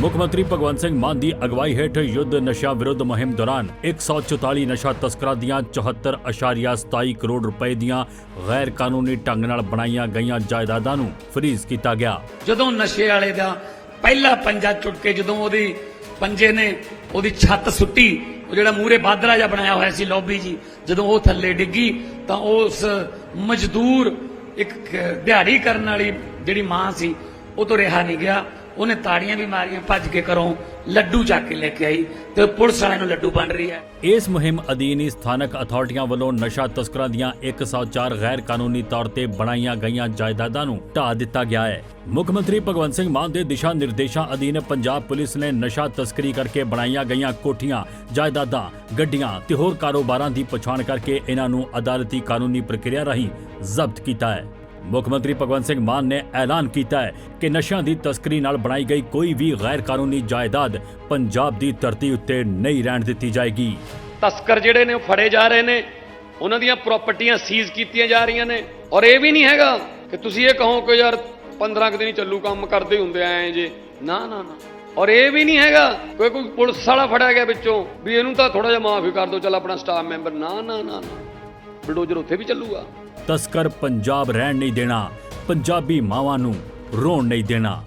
ਮੁੱਖ ਮੰਤਰੀ ਭਗਵੰਤ ਸਿੰਘ ਮਾਨ ਦੀ ਅਗਵਾਈ ਹੇਠ ਯੁੱਧ ਨਸ਼ਾ ਵਿਰੁੱਧ ਮੁਹਿੰਮ ਦੌਰਾਨ 144 ਨਸ਼ਾ ਤਸਕਰਾਂ ਦੀਆਂ 74.27 ਕਰੋੜ ਰੁਪਏ ਦੀਆਂ ਗੈਰ ਕਾਨੂੰਨੀ ਢੰਗ ਨਾਲ ਬਣਾਈਆਂ ਗਈਆਂ ਜਾਇਦਾਦਾਂ ਨੂੰ ਫਰੀਜ਼ ਕੀਤਾ ਗਿਆ। ਜਦੋਂ ਨਸ਼ੇ ਵਾਲੇ ਦਾ ਪਹਿਲਾ ਪੰਜਾ ਚੁੱਕ ਕੇ ਜਦੋਂ ਉਹਦੀ ਪੰਜੇ ਨੇ ਉਹਦੀ ਛੱਤ ਸੁੱਟੀ, ਉਹ ਜਿਹੜਾ ਮੂਰੇ ਬਾਦਲਾ ਜਿਹਾ ਬਣਾਇਆ ਹੋਇਆ ਸੀ ਲੌਬੀ ਜੀ, ਜਦੋਂ ਉਹ ਥੱਲੇ ਡਿੱਗੀ ਤਾਂ ਉਸ ਮਜ਼ਦੂਰ ਇੱਕ ਦਿਹਾੜੀ ਕਰਨ ਵਾਲੀ ਜਿਹੜੀ ਮਾਂ ਸੀ, ਉਹ ਤੋਂ ਰਿਹਾ ਨਹੀਂ ਗਿਆ। ਉਹਨੇ ਤਾੜੀਆਂ ਵੀ ਮਾਰੀਆਂ, ਭੱਜ ਕੇ ਘਰੋਂ ਲੱਡੂ ਚੱਕ ਕੇ ਲੈ ਕੇ ਆਈ ਤੇ ਪੁਲਿਸ ਵਾਲਿਆਂ ਨੂੰ ਲੱਡੂ ਵੰਡ ਰਹੀ ਹੈ। ਇਸ ਮੁਹਿੰਮ ਅਧੀਨ ਹੀ ਸਥਾਨਕ ਅਥਾਰਟੀਆਂ ਵੱਲੋਂ ਨਸ਼ਾ ਤਸਕਰਾਂ ਦੀਆਂ 104 ਗੈਰ ਕਾਨੂੰਨੀ ਤੌਰ ਤੇ ਬਣਾਈਆਂ ਗਈਆਂ ਜਾਇਦਾਦਾਂ ਨੂੰ ਢਾਹ ਦਿੱਤਾ ਗਿਆ ਹੈ। ਮੁੱਖ ਮੰਤਰੀ ਭਗਵੰਤ ਸਿੰਘ ਮਾਨ ਦੇ ਦਿਸ਼ਾ ਨਿਰਦੇਸ਼ਾਂ ਅਧੀਨ ਪੰਜਾਬ ਪੁਲਿਸ ਨੇ ਨਸ਼ਾ ਤਸਕਰੀ ਕਰਕੇ ਬਣਾਈਆਂ ਗਈਆਂ ਕੋਠੀਆਂ, ਜਾਇਦਾਦਾਂ, ਗੱਡੀਆਂ ਤੇ ਹੋਰ ਕਾਰੋਬਾਰਾਂ ਦੀ ਪਛਾਣ ਕਰਕੇ ਇਹਨਾਂ ਨੂੰ ਅਦਾਲਤੀ ਕਾਨੂੰਨੀ ਪ੍ਰਕਿਰਿਆ ਰਾਹੀਂ ਜ਼ਬਤ ਕੀਤਾ ਹੈ। ਮੁੱਖ ਮੰਤਰੀ ਭਗਵੰਤ ਸਿੰਘ ਮਾਨ ਨੇ ਐਲਾਨ ਕੀਤਾ ਹੈ ਕਿ ਨਸ਼ਿਆਂ ਦੀ ਤਸਕਰੀ ਨਾਲ ਬਣਾਈ ਗਈ ਕੋਈ ਵੀ ਗੈਰ ਕਾਨੂੰਨੀ ਜਾਇਦਾਦ ਪੰਜਾਬ ਦੀ ਧਰਤੀ ਉੱਤੇ ਨਹੀਂ ਰਹਿਣ ਦਿੱਤੀ ਜਾਏਗੀ। ਤਸਕਰ ਜਿਹੜੇ ਨੇ ਉਹ ਫੜੇ ਜਾ ਰਹੇ ਨੇ। ਉਹਨਾਂ ਦੀਆਂ ਪ੍ਰਾਪਰਟੀਆਂ ਸੀਜ਼ ਕੀਤੀਆਂ ਜਾ ਰਹੀਆਂ ਨੇ। ਔਰ ਇਹ ਵੀ ਨਹੀਂ ਹੈਗਾ ਕਿ ਤੁਸੀਂ ਇਹ ਕਹੋ ਕਿ ਯਾਰ 15 ਕੁ ਦਿਨ ਚੱਲੂ ਕੰਮ ਕਰਦੇ ਹੁੰਦੇ ਐ ਜੇ। ਨਾ ਨਾ ਨਾ। ਔਰ ਇਹ ਵੀ ਨਹੀਂ ਹੈਗਾ ਕੋਈ ਕੋਈ ਪੁਲਿਸ ਵਾਲਾ ਫੜਿਆ ਗਿਆ ਵਿੱਚੋਂ ਵੀ ਇਹਨੂੰ ਤਾਂ ਥੋੜਾ ਜਿਹਾ ਮਾਫੀ ਕਰ ਦਿਓ, ਚੱਲ ਆਪਣਾ ਸਟਾਫ ਮੈਂਬਰ ਨਾ ਨਾ ਨਾ ਬਲਡੋਜ਼ਰ ਉੱਥੇ ਵੀ ਚੱਲੂਗਾ। ਤਸਕਰ ਪੰਜਾਬ ਰਹਿਣ ਨਹੀਂ ਦੇਣਾ ਪੰਜਾਬੀ ਮਾਵਾਂ ਨੂੰ ਰੋਣ ਨਹੀਂ ਦੇਣਾ।